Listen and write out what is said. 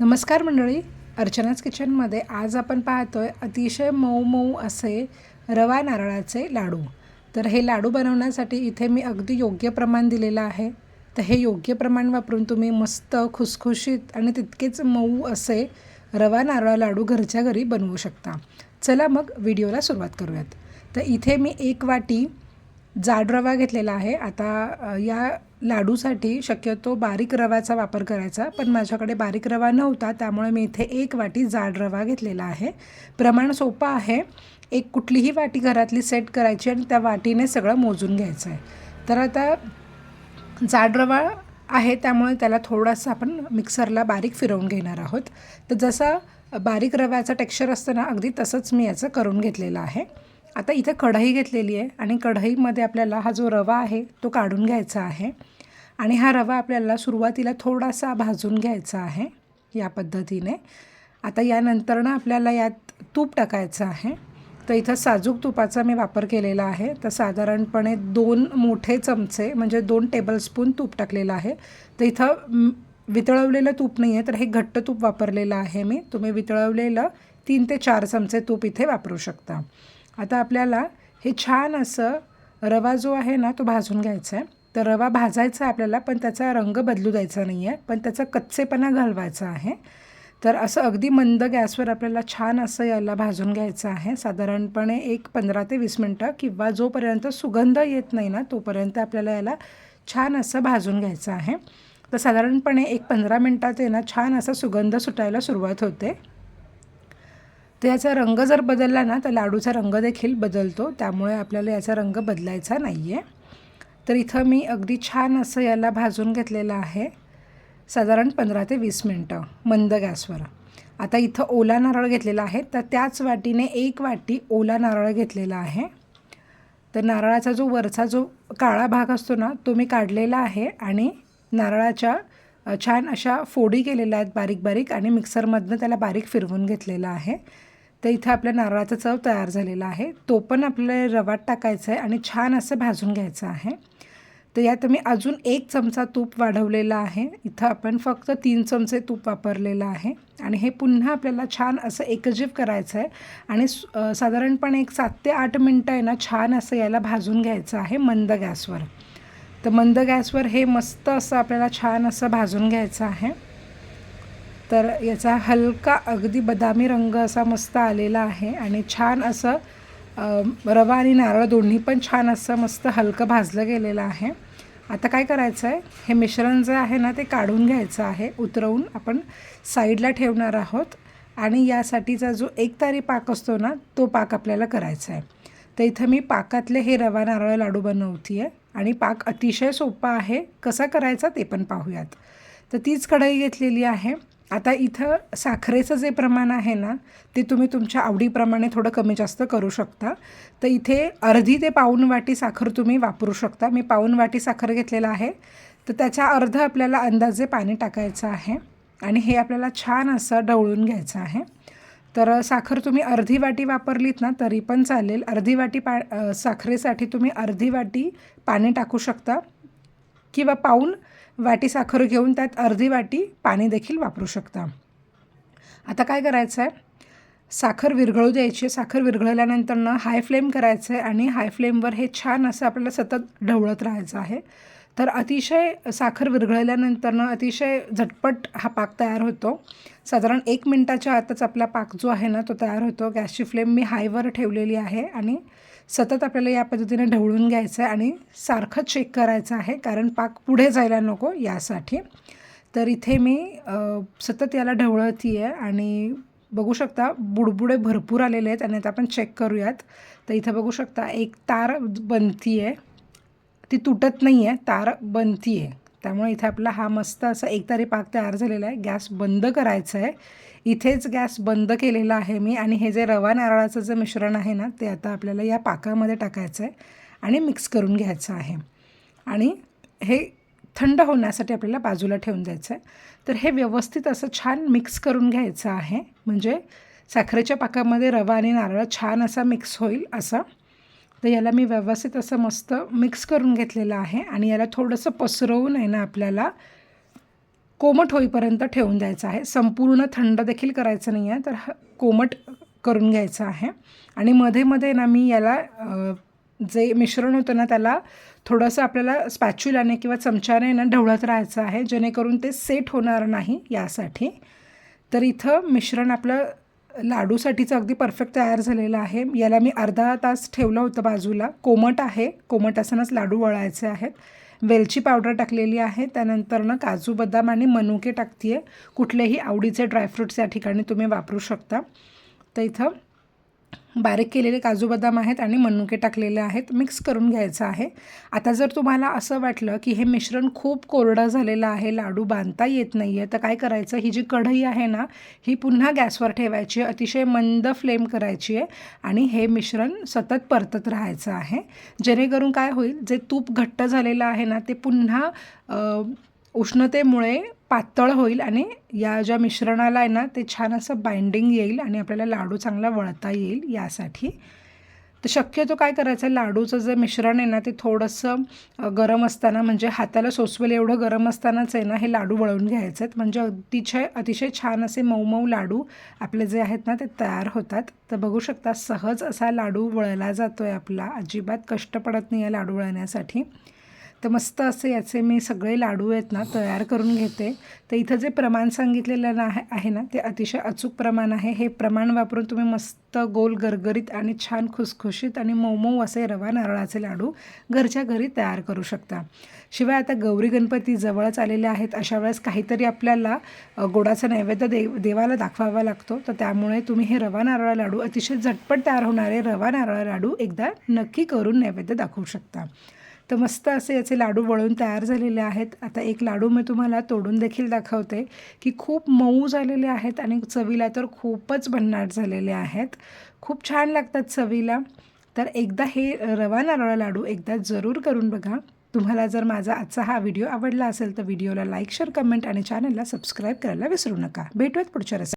नमस्कार मंडळी अर्चनाच किचनमध्ये आज आपण पाहतो आहे अतिशय मऊ मऊ असे रवा नारळाचे लाडू. तर हे लाडू बनवण्यासाठी इथे मी अगदी योग्य प्रमाण दिलेलं आहे. तर हे योग्य प्रमाण वापरून तुम्ही मस्त खुसखुशीत आणि तितकेच मऊ असे रवा नारळ लाडू घरच्या घरी बनवू शकता. चला मग व्हिडिओला सुरुवात करूयात. तर इथे मी एक वाटी जाड रवा घेतलेला आहे. आता या लाडूसाठी शक्यतो बारीक रव्याचा वापर करायचा पण माझ्याकडे बारीक रवा नव्हता त्यामुळे मी इथे एक वाटी जाड रवा घेतलेला आहे. प्रमाण सोपं आहे. एक कुठलीही वाटी घरातली सेट करायची आणि त्या वाटीने सगळं मोजून घ्यायचं आहे. तर आता जाड रवा आहे त्यामुळे त्याला थोडासा आपण मिक्सरला बारीक फिरवून घेणार आहोत. तर जसा बारीक रव्याचा टेक्स्चर असतं ना अगदी तसंच मी याचं करून घेतलेलं आहे. आता इथे कढई घेतलेली आहे आणि कढईमध्ये आपल्याला हा जो रवा आहे तो काढून घ्यायचा आहे. आणि हा रवा आपल्याला सुरुवातीला थोडासा भाजून घ्यायचा आहे या पद्धतीने. आता यानंतर ना आपल्याला यात तूप टाकायचं आहे. तर इथं साजूक तुपाचा मी वापर केलेला आहे. तर साधारणपणे दोन मोठे चमचे म्हणजे दोन टेबलस्पून तूप टाकलेलं आहे. तर इथं वितळवलेलं तूप नाही आहे तर हे घट्ट तूप वापरलेलं आहे मी. तुम्ही वितळवलेलं तीन ते चार चमचे तूप इथे वापरू शकता. आता आपल्याला हे छान असं रवा जो आहे ना तो भाजून घ्यायचा आहे. तर रवा भाजायचा आहे आपल्याला पण त्याचा रंग बदलू द्यायचा नाही आहे पण त्याचा कच्चेपणा घालवायचा आहे. तर असं अगदी मंद गॅसवर आपल्याला छान असं याला भाजून घ्यायचं आहे. साधारणपणे एक पंधरा ते वीस मिनटं किंवा जोपर्यंत सुगंध येत नाही ना तोपर्यंत आपल्याला याला छान असं भाजून घ्यायचं आहे. तर साधारणपणे एक पंधरा मिनटात आहे ना छान असा सुगंध सुटायला सुरुवात होते. तर याचा रंग जर बदलला ना तर लाडूचा रंग देखील बदलतो. त्यामुळे आपल्याला याचा रंग बदलायचा नाही आहे तर इथं मी अगदी छान असं याला भाजून घेतलेलं आहे. साधारण पंधरा ते वीस मिनटं. मंद गॅसवर. आता इथं ओला नारळ घेतलेला आहे. तर त्याच वाटीने एक वाटी ओला नारळ घेतलेला आहे. तर नारळाचा जो वरचा जो काळा भाग असतो ना तो मी काढलेला आहे आणि नारळाच्या छान अशा फोडी केलेल्या आहेत बारीक बारीक आणि मिक्सरमधनं त्याला बारीक फिरवून घेतलेला आहे. तर इथं आपल्या नारळाचा चव तयार झालेला आहे. तो पण आपल्याला रवात टाकायचा आहे आणि छान असं भाजून घ्यायचं आहे. तर यात मी अजून एक चमचा तूप वाढवलेला आहे. इथं आपण फक्त तीन चमचे तूप वापरलेलं आहे. आणि हे पुन्हा आपल्याला छान असं एकजीव करायचं आहे. आणि साधारणपणे एक सात ते आठ मिनटं आहे ना छान असं याला भाजून घ्यायचं आहे मंद गॅसवर. तर मंद गॅसवर हे मस्त असं आपल्याला छान असं भाजून घ्यायचं आहे. तर याचा हलका अगदी बदामी रंग असा मस्त आलेला आहे आणि छान असं रवा आणि नारळ दोन्ही पण छान असं मस्त हलकं भाजलं गेलेलं आहे. आता काय करायचं आहे? हे मिश्रण जे आहे ना ते काढून घ्यायचं आहे उतरवून आपण साईडला ठेवणार आहोत. आणि यासाठीचा जो एक तारी पाक असतो ना तो पाक आपल्याला करायचा आहे. तर इथं मी पाकातले हे रवा नारळ लाडू बनवते आहे आणि पाक अतिशय सोपा आहे. कसा करायचा ते पण पाहूयात. तर तीच कढई घेतलेली आहे. आता इथं साखरेचं जे प्रमाण आहे ना ते तुम्ही तुमच्या आवडीप्रमाणे थोडं कमी जास्त करू शकता. तर इथे अर्धी ते पाऊण वाटी साखर तुम्ही वापरू शकता. मी पाऊण वाटी साखर घेतलेला आहे. तर त्याच्या अर्ध आपल्याला अंदाजे पाणी टाकायचं आहे. आणि हे आपल्याला छान असं ढवळून घ्यायचं आहे. तर साखर तुम्ही अर्धी वाटी वापरलीत ना तरी पण चालेल. अर्धी वाटी पा साखरेसाठी तुम्ही अर्धी वाटी पाणी टाकू शकता. किंवा पाऊन वाटी साखर घेऊन त्यात अर्धी वाटी पाणी देखील वापरू शकता. आता काय करायचं आहे साखर विरघळू द्यायची. साखर विरघळल्यानंतरनं हाय फ्लेम करायचं आहे आणि हाय फ्लेमवर हे छान असं आपल्याला सतत ढवळत राहायचं आहे. तर अतिशय साखर विरघळल्यानंतरनं अतिशय झटपट हा पाक तयार होतो. साधारण एक मिनटाच्या आतच आपला पाक जो आहे ना तो तयार होतो. गॅसची फ्लेम मी हायवर ठेवलेली आहे आणि सतत आपल्याला या पद्धतीने ढवळून घ्यायचं आहे आणि सारखं चेक करायचं आहे कारण पाक पुढे जायला नको यासाठी. तर इथे मी सतत याला ढवळती आहे आणि बघू शकता बुडबुडे भरपूर आलेले आहेत आणि आता आपण चेक करूयात. तर इथं बघू शकता एक तार बनती आहे ती तुटत नाही आहे तार बनती आहे त्यामुळे इथे आपला हा मस्त असा एकतारी पाक तयार झालेला आहे. गॅस बंद करायचा आहे. इथेच गॅस बंद केलेला आहे मी आणि हे जे रवा नारळाचं जे मिश्रण आहे ना ते आता आपल्याला या पाकामध्ये टाकायचं आहे आणि मिक्स करून घ्यायचं आहे. आणि हे थंड होण्यासाठी आपल्याला बाजूला ठेवून द्यायचं आहे. तर हे व्यवस्थित असं छान मिक्स करून घ्यायचं आहे. म्हणजे साखरेच्या पाकामध्ये रवा आणि नारळ छान असा मिक्स होईल असं. तर याला मी व्यवस्थित असं मस्त मिक्स करून घेतलेलं आहे आणि याला थोडंसं पसरवून आहे ना आपल्याला कोमट होईपर्यंत ठेवून द्यायचं आहे. संपूर्ण थंड देखील करायचं नाही आहे तर कोमट करून घ्यायचं आहे. आणि मध्ये मध्ये ना मी याला जे मिश्रण होतं ना त्याला थोडंसं आपल्याला स्पॅच्युलाने किंवा चमच्याने ना ढवळत राहायचं आहे जेणेकरून ते सेट होणार नाही यासाठी. तर इथं मिश्रण आपलं लाडूसाठीचं अगदी परफेक्ट तयार झालेलं आहे. याला मी अर्धा तास ठेवलं होतं बाजूला. कोमट आहे. कोमट असतानाच लाडू वळायचे आहेत. वेलची पावडर टाकलेली आहे. त्यानंतर ना काजू बदाम आणि मनुके टाकते आहे कुठलेही आवडीचे ड्रायफ्रूट्स या ठिकाणी तुम्ही वापरू शकता. तर इथं बारीक केलेले काजू बदाम आहेत आणि मनुके टाकलेले आहेत मिक्स करून घ्यायचं आहे. आता जर तुम्हाला असं वाटलं की हे मिश्रण खूप कोरडं झालेलं आहे लाडू बांधता येत नाही आहे तर काय करायचं? ही जी कढई आहे ना ही पुन्हा गॅसवर ठेवायची आहे अतिशय मंद फ्लेम करायची आहे आणि हे मिश्रण सतत परतत राहायचं आहे. जेणेकरून काय होईल जे तूप घट्ट झालेलं आहे ना ते पुन्हा उष्णतेमुळे पातळ होईल आणि या ज्या मिश्रणाला आहे ना ते छान असं बाइंडिंग येईल आणि आपल्याला लाडू चांगला वळता येईल यासाठी. तर शक्यतो काय करायचं लाडूचं जे मिश्रण आहे ना ते थोडंसं गरम असताना म्हणजे हाताला सोसवेल एवढं गरम असतानाच आहे ना हे लाडू वळवून घ्यायचे आहेत म्हणजे अतिशय अतिशय छान असे मऊ मऊ लाडू आपले जे आहेत ना ते तयार होतात. तर बघू शकता सहज असा लाडू वळला जातो आहे आपला. अजिबात कष्ट पडत नाही आहे लाडू वळण्यासाठी. तर मस्त असे याचे मी सगळे लाडू आहेत ना तयार करून घेते. तर इथं जे प्रमाण सांगितलेलं ना आहे ना ते अतिशय अचूक प्रमाण आहे. हे प्रमाण वापरून तुम्ही मस्त गोल गरगरीत आणि छान खुसखुशीत आणि मऊ मऊ असे रवा नारळाचे लाडू घरच्या घरी तयार करू शकता. शिवाय आता गौरी गणपती जवळच आलेले आहेत अशा वेळेस काहीतरी आपल्याला गोडाचा नैवेद्य दे देवाला दाखवावा लागतो. तर त्यामुळे तुम्ही हे रवा नारळ लाडू अतिशय झटपट तयार होणारे रवा नारळ लाडू एकदा नक्की करून नैवेद्य दाखवू शकता. तर मस्त असे याचे लाडू वळून तयार झालेले आहेत. आता एक लाडू मी तुम्हाला तोडून देखील दाखवते की खूप मऊ झालेले आहेत आणि चवीला तर खूपच भन्नाट झालेले आहेत. खूप छान लागतात चवीला. तर एकदा हे रवा नारळ लाडू एकदा जरूर करून बघा. तुम्हाला जर माझा आजचा हा व्हिडिओ आवडला असेल तर व्हिडिओला लाईक शेअर कमेंट आणि चॅनलला सबस्क्राईब करायला विसरू नका. भेटूयात पुढच्या रस